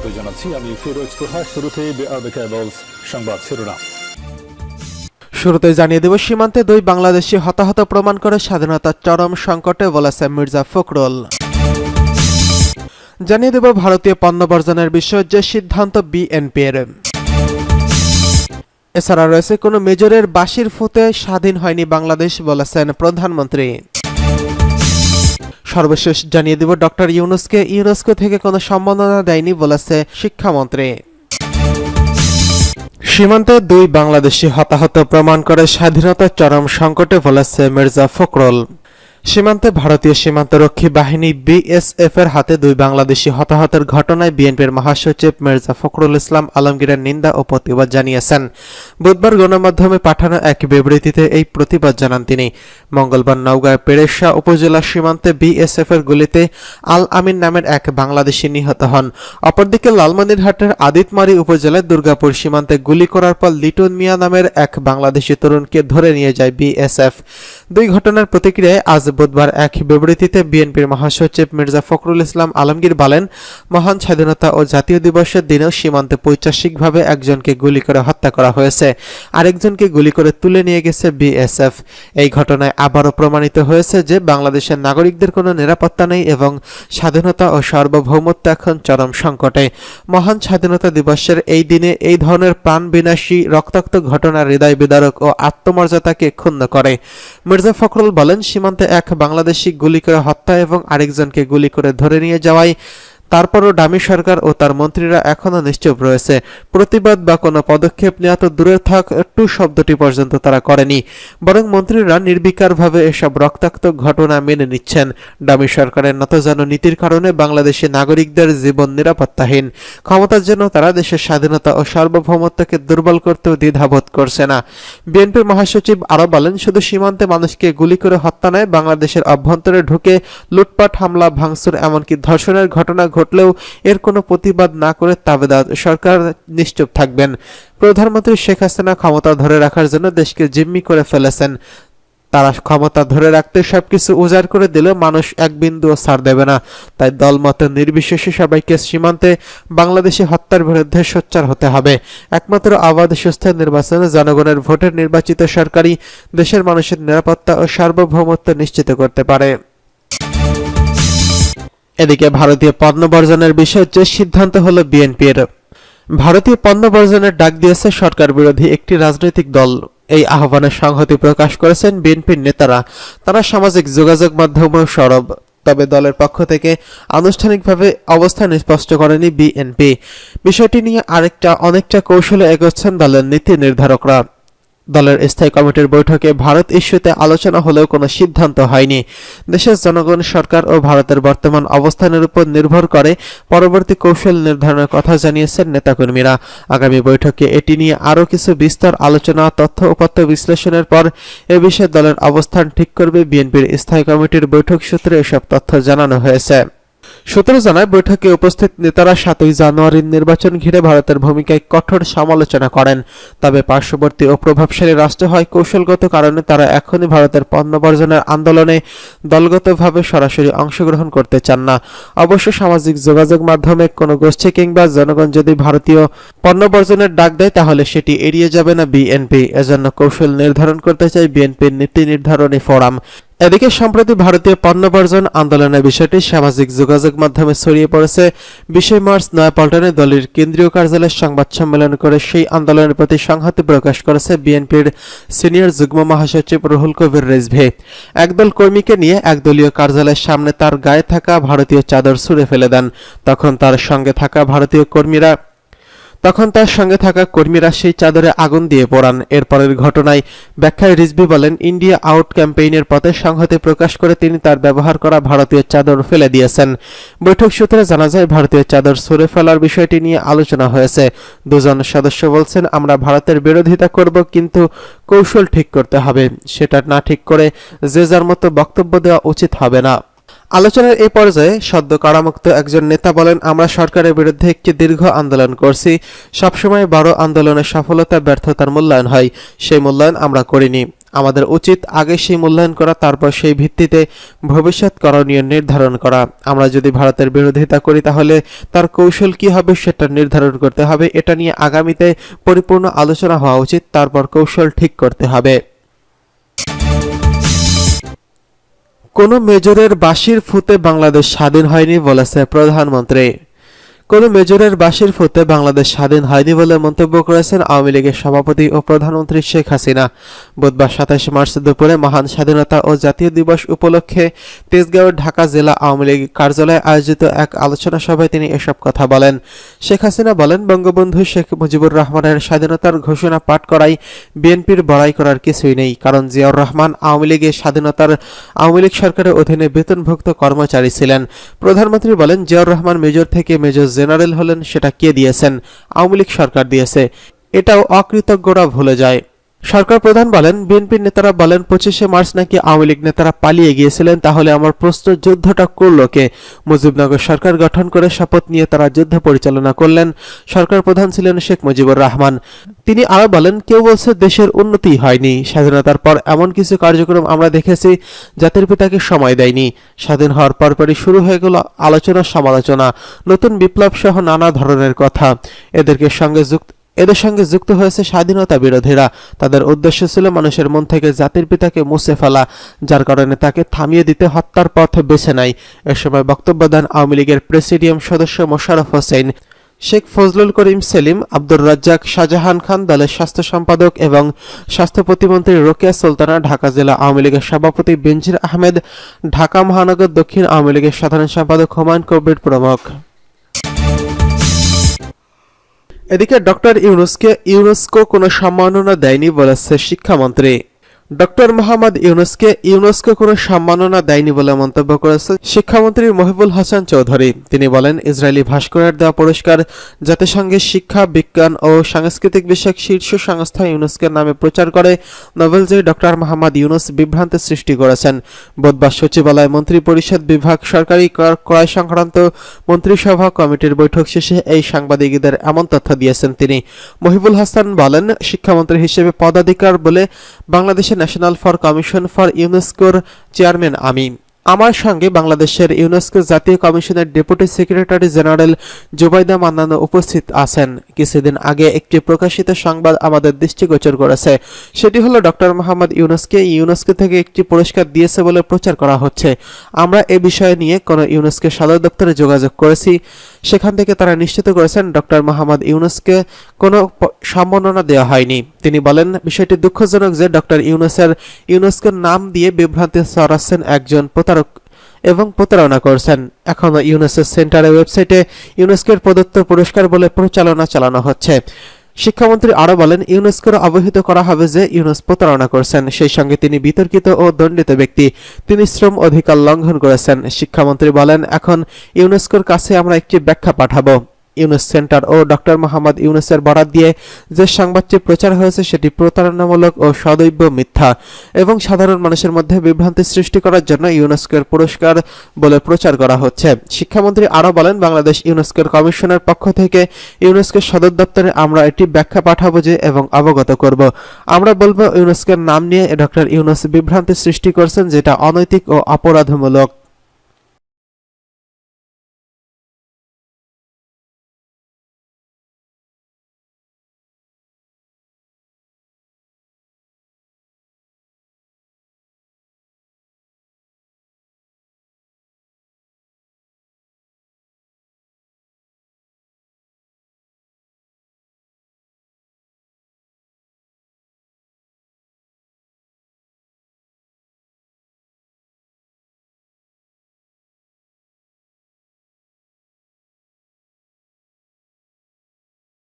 স্বাগত জানাচ্ছি। আমি ফিরোজ তোহা শুরুতে সংবাদ শিরোনাম। শুরুতে জানিয়ে দেব, সীমান্তে দুই বাংলাদেশি হতাহত প্রমাণ করে স্বাধীনতার চরম সংকটে বলেছে মির্জা ফখরুল। জানিয়ে দেব, ভারতীয় পণ্য বর্জনের বিষয়ে যে সিদ্ধান্ত বিএনপির। এছাড়া রয়েছে, কোনো মেজরের বাসির ফুতে স্বাধীন হয়নি বাংলাদেশ, বলেছেন প্রধানমন্ত্রী। সর্বশেষ জানিয়ে দিব, ডক্টর ইউনুসকে ইউনেস্কো থেকে কোনো সম্মাননা দেয়নি বলেছে শিক্ষামন্ত্রী। সীমান্তে দুই বাংলাদেশি হতাহত প্রমাণ করে স্বাধীনতার চরম সংকটে বলেছে মির্জা ফখরুল। সীমান্তে ভারতীয় সীমান্তরক্ষী বাহিনী বিএসএফ এর হাতে দুই বাংলাদেশি হতাহতের ঘটনায় বিএনপির মহাসচিব মির্জা ফখরুল ইসলাম আলমগীরের নিন্দা ও প্রতিবাদ জানিয়েছেন। বুধবার গণমাধ্যমে পাঠানো এক বিবৃতিতে এই প্রতিবাদ জানান তিনি। মঙ্গলবার নওগাঁয় পেরেশা উপজেলা সীমান্তে বিএসএফ এর গুলিতে আল আমিন নামের এক বাংলাদেশি নিহত হন। অপরদিকে লালমনিরহাটের আদিতমারি উপজেলায় দুর্গাপুর সীমান্তে গুলি করার পর লিটন মিয়া নামের এক বাংলাদেশি তরুণকে ধরে নিয়ে যায় বিএসএফ। দুই ঘটনার প্রতিক্রিয়ায় আজ বুধবার এক বিবৃতিতে বিএনপির মহাসচিব মির্জা ফখরুল ইসলাম আলমগীর বলেন, মহান স্বাধীনতা ও জাতীয় দিবসের দিনেও সীমান্তে পৈচাসিকভাবে একজনকে গুলি করে হত্যা করা হয়েছে, আরেকজনকে গুলি করে তুলে নিয়ে গেছে বিএসএফ। এই ঘটনায় আবারও প্রমাণিত হয়েছে যে বাংলাদেশের নাগরিকদের কোনো নিরাপত্তা নেই এবং স্বাধীনতা ও সার্বভৌমত্ব এখন চরম সংকটে। মহান স্বাধীনতা দিবসের এই দিনে এই ধরনের প্রাণ বিনাশী রক্তাক্ত ঘটনা হৃদয় বিদারক ও আত্মমর্যাদাকে ক্ষুণ্ণ করে। মির্জা ফখরুল বলেন, সীমান্তে এক বাংলাদেশি গুলি করে হত্যা এবং আরেকজনকে গুলি করে ধরে নিয়ে যাওয়ায় তারপরও ডামি সরকার ও তার মন্ত্রীরা এখনও নিশ্চুপ রয়েছে। প্রতিবাদ বা কোনো পদক্ষেপ নেওয়া তো দূরে থাক, টু শব্দটি পর্যন্ত তারা করেনি। বরং মন্ত্রীরা নির্বিকারভাবে এসব রক্তাক্ত ঘটনা মেনে নিচ্ছেন। ডামি সরকারের নতজানো নীতির কারণে বাংলাদেশি নাগরিকদের জীবন নিরাপত্তাহীন। ক্ষমতার জন্য তারা দেশের স্বাধীনতা ও সার্বভৌমত্বকে দুর্বল করতেও দ্বিধাবোধ করছে না। বিএনপির মহাসচিব আরও বলেন, শুধু সীমান্তে মানুষকে গুলি করে হত্যা নয়, বাংলাদেশের অভ্যন্তরে ঢুকে লুটপাট, হামলা, ভাঙচুর, এমনকি ধর্ষণের ঘটনা ঘটলেও এর কোনো প্রতিবাদ না করে তাবেদার সরকার নিশ্চুপ থাকবেন। প্রধানমন্ত্রী শেখ হাসিনা ক্ষমতা ধরে রাখার জন্য দেশকে জিম্মি করে ফেলেছেন। তারা ক্ষমতা ধরে রাখতে সবকিছু উজাড় করে দিলেও মানুষ এক বিন্দুও ছাড় দেবে না। তাই দলমত নির্বিশেষে সবাইকে সীমান্তে বাংলাদেশি হত্যার বিরুদ্ধে সোচ্চার হতে হবে। একমাত্র আবাদ সুস্থ নির্বাচনে জনগণের ভোটের নির্বাচিত সরকারই দেশের মানুষের নিরাপত্তা ও সার্বভৌমত্ব নিশ্চিত করতে পারে। এদিকে ভারতীয় পণ্য বর্জনের বিষয়ে সিদ্ধান্ত হলো বিএনপির। ভারতীয় পণ্য বর্জনের ডাক দিয়েছে সরকার বিরোধী একটি রাজনৈতিক দল। এই আহ্বানে সংহতি প্রকাশ করেছেন বিএনপির নেতারা। তারা সামাজিক যোগাযোগ মাধ্যমেও সরব। তবে দলের পক্ষ থেকে আনুষ্ঠানিকভাবে অবস্থান স্পষ্ট করেনি বিএনপি। বিষয়টি নিয়ে আরেকটা অনেকটা কৌশলে এগোচ্ছেন দলের নীতি নির্ধারকরা। দলের স্থায়ী কমিটির বৈঠকে ভারত ইস্যুতে আলোচনা হলেও কোনো সিদ্ধান্ত হয়নি। দেশের জনগণ, সরকার ও ভারতের বর্তমান অবস্থানের উপর নির্ভর করে পরবর্তী কৌশল নির্ধারণের কথা জানিয়েছেন নেতাকর্মীরা। আগামী বৈঠকে এটি নিয়ে আরও কিছু বিস্তর আলোচনা, তথ্য উপাত্ত বিশ্লেষণের পর এ বিষয়ে দলের অবস্থান ঠিক করবে বিএনপির স্থায়ী কমিটির বৈঠক সূত্রে এসব তথ্য জানানো হয়েছে। সূত্র জানায়, বৈঠকে উপস্থিত নেতারা সাতই জানুয়ারির নির্বাচন ঘিরে ভারতের ভূমিকায় কঠোর সমালোচনা করেন। তবে পার্শ্ববর্তী ও প্রভাবশালী রাষ্ট্র হয় কৌশলগত কারণে তারা এখনই ভারতের পণ্য বর্জনের আন্দোলনে দলগতভাবে সরাসরি অংশগ্রহণ করতে চান না। অবশ্য সামাজিক যোগাযোগ মাধ্যমে কোনো গোষ্ঠী কিংবা জনগণ যদি ভারতীয় পণ্য বর্জনের ডাক দেয়, তাহলে সেটি এড়িয়ে যাবে না বিএনপি। এজন্য কৌশল নির্ধারণ করতে চায় বিএনপির নীতি নির্ধারণী ফোরাম। এদিকে সম্প্রতি ভারতীয় পণ্য বর্জন আন্দোলনের বিষয়টি সামাজিক যোগাযোগ মাধ্যমে ছড়িয়ে পড়েছে। বিশে মার্চ নয়াপল্টনে দলের কেন্দ্রীয় কার্যালয়ের সংবাদ সম্মেলন করে সেই আন্দোলনের প্রতি সংহতি প্রকাশ করেছে বিএনপির সিনিয়র যুগ্ম মহাসচিব রুহুল কবির রেজভে। একদল কর্মীকে নিয়ে একদলীয় কার্যালয়ের সামনে তার গায়ে থাকা ভারতীয় চাদর ছুঁড়ে ফেলে দেন। তখন তার সঙ্গে থাকা ভারতীয় কর্মীরা তখন তার সঙ্গে থাকা কর্মীরা সেই চাদরে আগুন দিয়ে পোড়ান। এরপরের ঘটনায় ব্যাখ্যায় রিজভি বলেন, ইন্ডিয়া আউট ক্যাম্পেইনের পথে সংহতি প্রকাশ করে তিনি তার ব্যবহার করা ভারতীয় চাদর ফেলে দিয়েছেন। বৈঠক সূত্রে জানা যায়, ভারতীয় চাদর সরে ফেলার বিষয়টি নিয়ে আলোচনা হয়েছে। দুজন সদস্য বলছেন, আমরা ভারতের বিরোধিতা করব, কিন্তু কৌশল ঠিক করতে হবে। সেটা না ঠিক করে যে যার মতো বক্তব্য দেওয়া উচিত হবে না। আলোচনার এই পর্যায়ে সদ্য কারামুক্ত একজন নেতা বলেন, আমরা সরকারের বিরুদ্ধে একটি দীর্ঘ আন্দোলন করছি। সবসময় বড় আন্দোলনের সফলতা, ব্যর্থতার মূল্যায়ন হয়। সেই মূল্যায়ন আমরা করিনি। আমাদের উচিত আগে সেই মূল্যায়ন করা, তারপর সেই ভিত্তিতে ভবিষ্যৎ করণীয় নির্ধারণ করা। আমরা যদি ভারতের বিরোধিতা করি, তাহলে তার কৌশল কি হবে সেটা নির্ধারণ করতে হবে। এটা নিয়ে আগামীতে পরিপূর্ণ আলোচনা হওয়া উচিত। তারপর কৌশল ঠিক করতে হবে। কোনো মেজরের বাঁশির ফুতে বাংলাদেশ স্বাধীন হয়নি বলেছে প্রধানমন্ত্রী। কোনো মেজরের বাঁশির ফুতে বাংলাদেশ স্বাধীন হয়নি বলে মন্তব্য করেছেন আওয়ামী লীগের সভাপতি ও প্রধানমন্ত্রী শেখ হাসিনা। বুধবার সাতাশে মার্চ দুপুরে মহান স্বাধীনতা ও জাতীয় দিবস উপলক্ষে তেজগাঁওয়ের ঢাকা জেলা আওয়ামী লীগ কার্যালয়ে আয়োজিত এক আলোচনা সভায় তিনি এসব কথা বলেন। শেখ হাসিনা বলেন, বঙ্গবন্ধু শেখ মুজিবুর রহমানের স্বাধীনতার ঘোষণা পাঠ করাই বিএনপির বড়াই করার কিছুই নেই, কারণ জিয়াউর রহমান আওয়ামী লীগের স্বাধীনতার আওয়ামী লীগ সরকারের অধীনে বেতনভুক্ত কর্মচারী ছিলেন। প্রধানমন্ত্রী বলেন, জিয়াউর রহমান মেজর থেকে মেজর জেনারেল হলেন সেটা কে দিয়েছেন? আওয়ামী লীগ সরকার দিয়েছে। এটাও অকৃতজ্ঞরা ভুলে যায়। সরকার প্রধান বলেন বিএনপির নেতারা বলেন, পঁচিশে মার্চ নাকি আওয়ামী লীগ নেতারা পালিয়ে গিয়েছিলেন, তাহলে আমার প্রশ্ন যুদ্ধটা করল কে? মুজিবনগর সরকার গঠন করে শপথ নিয়ে তারা যুদ্ধ পরিচালনা করলেন। সরকার প্রধান ছিলেন শেখ মুজিবুর রহমান। তিনি আরও বলেন, কেউ বলছে দেশের উন্নতি হয়নি। স্বাধীনতার পর এমন কিছু কার্যক্রম আমরা দেখেছি, জাতির পিতাকে সময় দেয়নি। স্বাধীন হওয়ার পরপরই শুরু হয়ে গেল আলোচনা সমালোচনা নতুন বিপ্লব সহ নানা ধরনের কথা। এদেরকে সঙ্গে যুক্ত এদের সঙ্গে যুক্ত হয়েছে স্বাধীনতা বিরোধীরা। তাদের উদ্দেশ্য ছিল মানুষের মন থেকে জাতির পিতাকে মুছে ফেলা, যার কারণে তাকে থামিয়ে দিতে, হত্যার পথ বেছে নেয়। এ সময় বক্তব্য দেন আওয়ামী লীগের প্রেসিডিয়াম সদস্য মোশারফ হোসেন। শেখ ফজলুল করিম সেলিম, আব্দুর রাজ্জাক শাহজাহান খান দলের স্বাস্থ্য সম্পাদক এবং স্বাস্থ্য প্রতিমন্ত্রী রোকেয়া সুলতানা, ঢাকা জেলা আওয়ামী লীগের সভাপতি বেনজির আহমেদ, ঢাকা মহানগর দক্ষিণ আওয়ামী লীগের সাধারণ সম্পাদক হুমায়ুন কবির প্রমুখ। এদিকে ডক্টর ইউনুসকে ইউনেস্কো কোনো সম্মাননা দেয়নি বলেছে শিক্ষামন্ত্রী। ডক্টর মোহাম্মদ ইউনুসকে ইউনেস্কো কোনো সম্মাননা দেয়নি বলে মন্তব্য করেছে শিক্ষামন্ত্রী মহিবুল হাসান চৌধুরী। তিনি বলেন, ইসরায়েলি ভাস্করের দেওয়া পুরস্কার জাতিসংঘের শিক্ষা, বিজ্ঞান ও সাংস্কৃতিক বিষয়ক শীর্ষ সংস্থা ইউনেস্কোর নামে প্রচার করে নোবেলজয়ী ডক্টর মোহাম্মদ ইউনুস বিভ্রান্তি সৃষ্টি করেছেন। বুধবার সচিবালয় মন্ত্রী পরিষদ বিভাগ সরকারি ক্রয় সংক্রান্ত মন্ত্রিসভা কমিটির বৈঠক শেষে এই সাংবাদিকদের এমন তথ্য দিয়েছেন তিনি। মহিবুল হাসান বলেন, শিক্ষামন্ত্রী হিসেবে পদাধিকার বলে বাংলাদেশের ন্যাশনাল ফর কমিশন ফর ইউনেস্কোর চেয়ারম্যান আমি আমার সঙ্গে বাংলাদেশের ইউনেস্কো জাতীয় কমিশনের ডেপুটি সেক্রেটারি জেনারেল জুবাইদা মান্নানো উপস্থিত আছেন। কিছুদিন আগে একটি প্রকাশিত সংবাদ আমাদের দৃষ্টিগোচর করেছে। সেটি হলো, ডক্টর মোহাম্মদ ইউনেস্কে ইউনেস্কো থেকে একটি পুরস্কার দিয়েছে বলে প্রচার করা হচ্ছে। আমরা এ বিষয়ে নিয়ে কোনো ইউনেস্কো সদর দপ্তরে যোগাযোগ করেছি। সেখান থেকে তারা নিশ্চিত করেছেন, ডক্টর মোহাম্মদ ইউনুসকে কোনো সম্মাননা দেওয়া হয়নি। তিনি বলেন, বিষয়টি দুঃখজনক যে ডক্টর ইউনুসের ইউনেস্কোর নাম দিয়ে বিভ্রান্তি ছড়াচ্ছেন একজন প্রতারক এবং প্রতারণা করছেন। এখনও ইউনেস্কো সেন্টারের ওয়েবসাইটে ইউনেস্কোর প্রদত্ত পুরস্কার বলে প্রচালনা চালানো হচ্ছে। শিক্ষামন্ত্রী আরও বলেন ইউনেস্কোর অবহিত করা হবে যে ইউনেস প্রতারণা করছেন। সেই সঙ্গে তিনি বিতর্কিত ও দণ্ডিত ব্যক্তি। তিনি শ্রম অধিকার লঙ্ঘন করেছেন। শিক্ষামন্ত্রী বলেন, এখন ইউনেস্কোর কাছে আমরা একটি ব্যাখ্যা পাঠাবো। ইউনেস সেন্টার ও ডক্টর মোহাম্মদ ইউনেসের বরাত দিয়ে যে সংবাদটি প্রচার হয়েছে, সেটি প্রতারণামূলক ও সদৈব মিথ্যা এবং সাধারণ মানুষের মধ্যে বিভ্রান্তি সৃষ্টি করার জন্য ইউনেস্কোর পুরস্কার বলে প্রচার করা হচ্ছে। শিক্ষামন্ত্রী আরও বলেন, বাংলাদেশ ইউনেস্কোর কমিশনের পক্ষ থেকে ইউনেস্কোর সদর দপ্তরে আমরা এটি ব্যাখ্যা পাঠাবো যে এবং অবগত করব। আমরা বলব, ইউনেস্কোর নাম নিয়ে ডক্টর ইউনেস বিভ্রান্তি সৃষ্টি করছেন, যেটা অনৈতিক ও অপরাধমূলক।